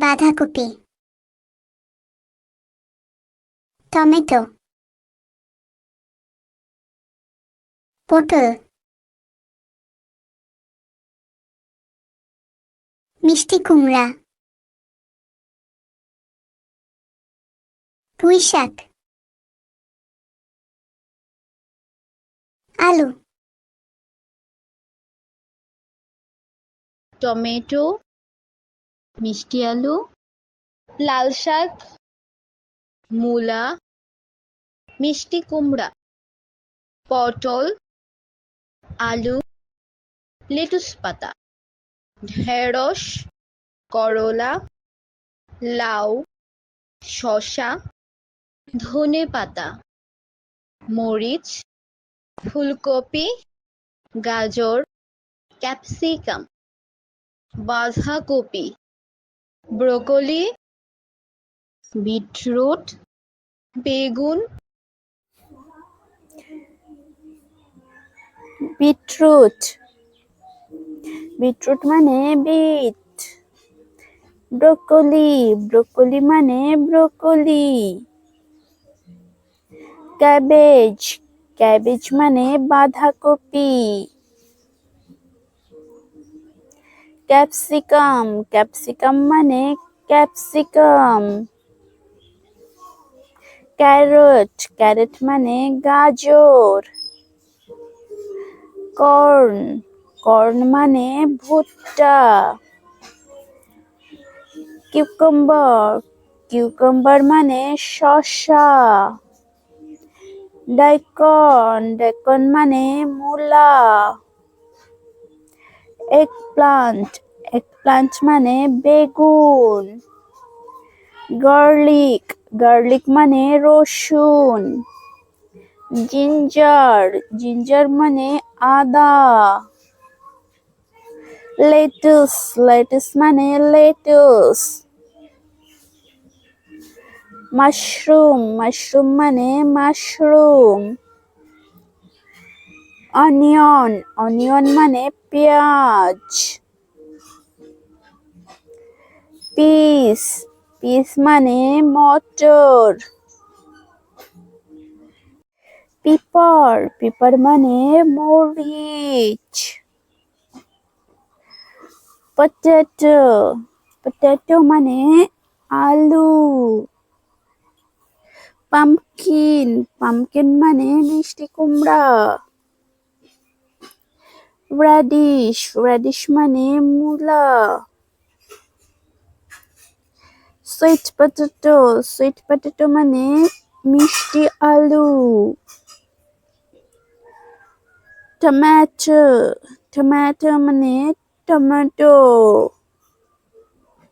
বাঁধাকপি। টমেটো। পটল। মিষ্টি কুমড়া। পুঁই শাক। আলু। টমেটো। মিষ্টি আলু, লাল শাক, মূলা, মিষ্টি কুমড়া, পটল, আলু, লেটুস পাতা, ঢেঁড়স, করলা, লাউ, শসা, ধনে পাতা, মরিচ, ফুলকপি, গাজর, ক্যাপসিকাম, বাঁধাকপি। ব্রোকলি, বিটরুট, বেগুন, বিটরুট। বিটরুট মানে বিট। ব্রোকলি ব্রোকলি মানে ব্রোকলি। ক্যাবেজ ক্যাবেজ মানে বাঁধাকপি। ক্যাপসিকাম ক্যাপসিকাম মানে ক্যাপসিকাম। ক্যারট ক্যারট মানে গাজর। কর্ন কর্ন মানে ভুট্টা। কিউকাম্বার কিউকাম্বার মানে শসা। ডাইকন ডাইকন মানে মূলা। এগ প্লান্ট এগ প্লান্ট মানে বেগুন। গার্লিক গার্লিক মানে রসুন। জিঞ্জার জিঞ্জার মানে আদা। লেটুস লেটুস মানে লেটুস মাশরুম মাশরুম মানে মাশরুম অনিয়ন অনিয়ন মানে পেঁয়াজ। পিস পিস মানে মটর। পিপার পিপার মানে মরিচ। পটেটো পটেটো মানে আলু। পামকিন পামকিন মানে মিষ্টি কুমড়া। রেডিশ রেডিশ মানে মূলা সুইট পটেটো সুইট পটেটো মানে মিষ্টি আলু টমেটো টমেটো মানে টমেটো